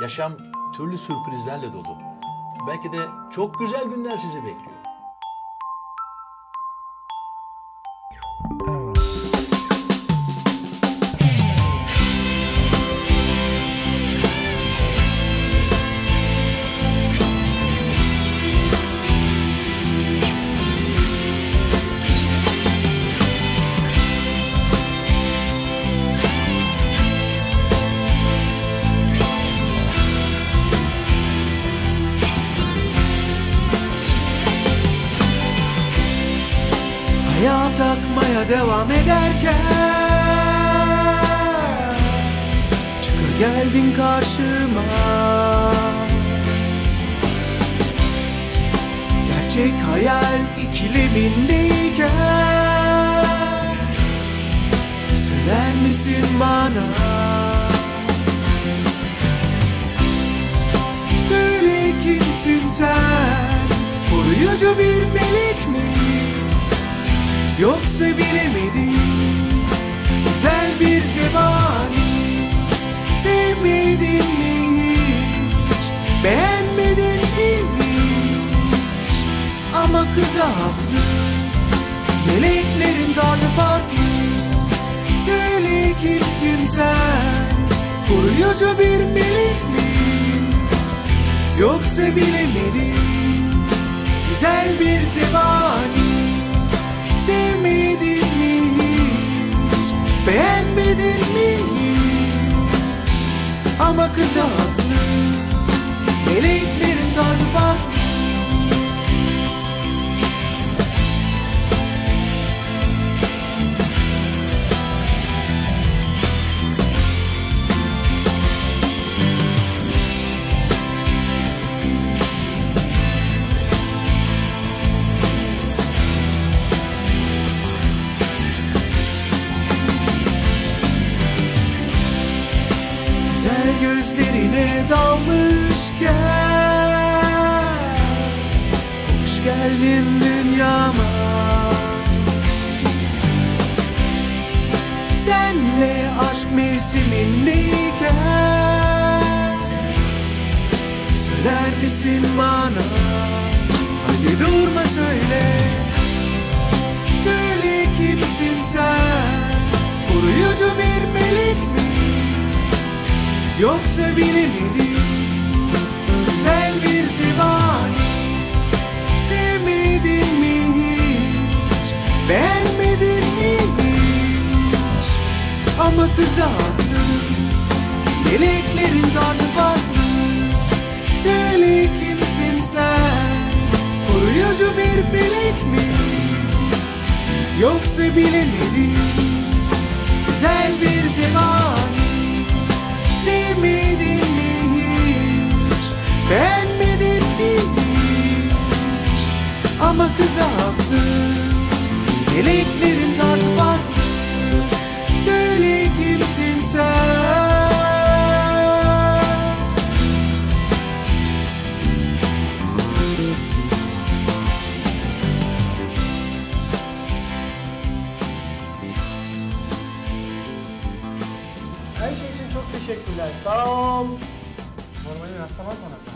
Yaşam türlü sürprizlerle dolu. Belki de çok güzel günler sizi bekliyor. Hayat akmaya devam ederken Çıka geldin karşıma. Gerçek hayal ikilemindeyken Sever misin bana? Söyle kimsin sen? Koruyucu bir Yoksa bilemedim Güzel bir zebani. Sevmedin mi hiç? Beğenmedin mi hiç? Ama kız haklı. Meleklerin tarzı farklı. Söyle kimsin sen? Koruyucu bir melek mi? Yoksa bilemedim Güzel bir zebani Ama kız gözlerine dalmışken Hoş geldin dünyama. Senle aşk mevsimindeyken Söyler misin bana? Hadi durma söyle. Söyle kimsin sen? Koruyucu bir Yoksa bilemedim Güzel bir zebani Sevmedin mi hiç? Beğenmedin mi hiç? Ama kız haklı. Meleklerin tarzı farklı. Söyle kimsin sen? Koruyucu bir melek mi? Yoksa bilemedim Her şey için çok teşekkürler. Sağ ol. Normali rastlamaz bana sen.